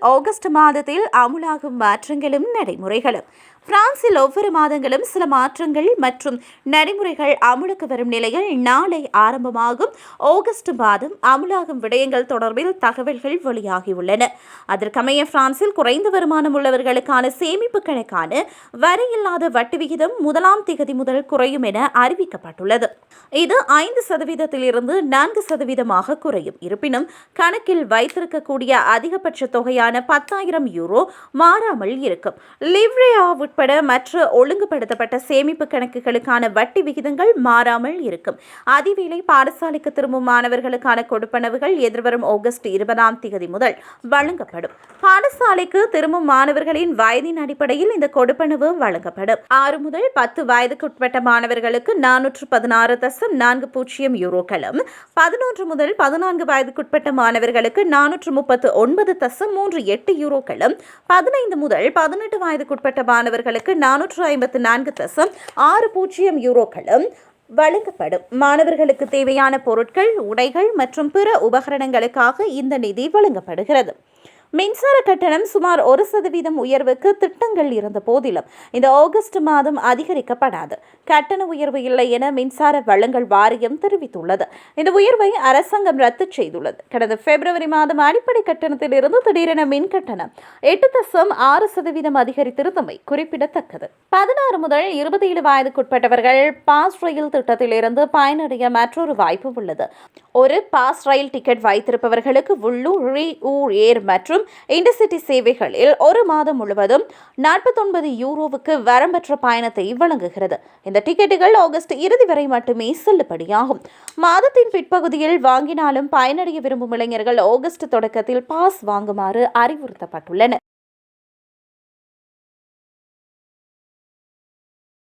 August மாதத்தில் அமுலாகும் மாற்றங்களும் நடைமுறைகளும். பிரான்சில் ஒவ்வொரு மாதங்களும் சில மாற்றங்கள் மற்றும் நடைமுறைகள் அமுலுக்கு வரும் நிலையில் நாளை ஆரம்பமாகும். ஆகஸ்ட் மாதம் அமலாகும் விடயங்கள் தொடர்பில் தகவல்கள் வெளியாகியுள்ளன. அதற்கமைய பிரான்சில் குறைந்த வருமானம் உள்ளவர்களுக்கான சேமிப்பு கணக்கான வரையில்லாத வட்டி விகிதம் முதலாம் திகதி முதல் குறையும் என அறிவிக்கப்பட்டுள்ளது. இது ஐந்து சதவீதத்திலிருந்து நான்கு சதவீதமாக குறையும். இருப்பினும் கணக்கில் வைத்திருக்கக்கூடிய அதிகபட்ச தொகையான பத்தாயிரம் யூரோ மாறாமல் இருக்கும். லிவ்ரேயாவுட் உட்பட மற்ற ஒழுங்குபடுத்தப்பட்ட சேமிப்பு கணக்குகளுக்கான வட்டி விகிதங்கள் மாறாமல் இருக்கும். அதிவேளை பாடசாலைக்கு திரும்பும் மாணவர்களுக்கான கொடுப்பனவுகள் எதிர்வரும் ஆகஸ்ட் இருபதாம் தேதி முதல் வழங்கப்படும். பாடசாலைக்கு திரும்பும் மாணவர்களின் வயதின் அடிப்படையில் இந்த கொடுப்பனவு வழங்கப்படும். ஆறு முதல் பத்து வயதுக்குட்பட்ட மாணவர்களுக்கு நானூற்று பதினாறு தசம் நான்கு பூஜ்ஜியம் யூரோக்களும் பதினொன்று முதல் பதினான்கு வயதுக்குட்பட்ட மாணவர்களுக்கு நானூற்று முப்பத்து ஒன்பது தசம் மூன்று எட்டு யூரோக்களும் பதினைந்து முதல் பதினெட்டு வயதுக்குட்பட்ட மாணவர்கள் மாணவர்களுக்கு நானூற்று ஐம்பத்து நான்கு தசம் ஆறு பூஜ்ஜியம் யூரோக்களும் வழங்கப்படும். மாணவர்களுக்கு தேவையான பொருட்கள் உடைகள் மற்றும் பிற உபகரணங்களுக்காக இந்த நிதி வழங்கப்படுகிறது. மின்சார கட்டணம் சுமார் ஒரு சதவீதம் உயர்வுக்கு திட்டங்கள் இருந்த போதிலும் இந்த ஆகஸ்ட் மாதம் அதிகரிக்கப்படாது. கட்டண உயர்வு இல்லை என மின்சார வளங்கள் வாரியம் தெரிவித்துள்ளது. இந்த உயர்வை அரசாங்கம் ரத்து செய்துள்ளது. கடந்த பிப்ரவரி மாதம் அடிப்படை கட்டணத்தில் இருந்து திடீரென மின் கட்டணம் எட்டு தசம் ஆறு சதவீதம் அதிகரித்திருந்தமை குறிப்பிடத்தக்கது. பதினாறு முதல் இருபத்தி ஏழு வயதுக்குட்பட்டவர்கள் பாஸ் ரயில் திட்டத்திலிருந்து பயனடைய மற்றொரு வாய்ப்பு உள்ளது. ஒரு பாஸ் ரயில் டிக்கெட் வைத்திருப்பவர்களுக்கு உள்ளூர் ரீ ஊர் ஏர் மற்றும் இன்டர்சிட்டி சேவைகளில் ஒரு மாதம் முழுவதும் நாற்பத்தொன்பது யூரோவுக்கு வரம்பற்ற பயணத்தை வழங்குகிறது. இந்த டிக்கெட்டுகள் ஆகஸ்ட் இறுதி வரை மட்டுமே செல்லுபடியாகும். மாதத்தின் பிற்பகுதியில் வாங்கினாலும் பயனடைய விரும்பும் இளைஞர்கள் ஆகஸ்ட் தொடக்கத்தில் பாஸ் வாங்குமாறு அறிவுறுத்தப்பட்டுள்ளனர்.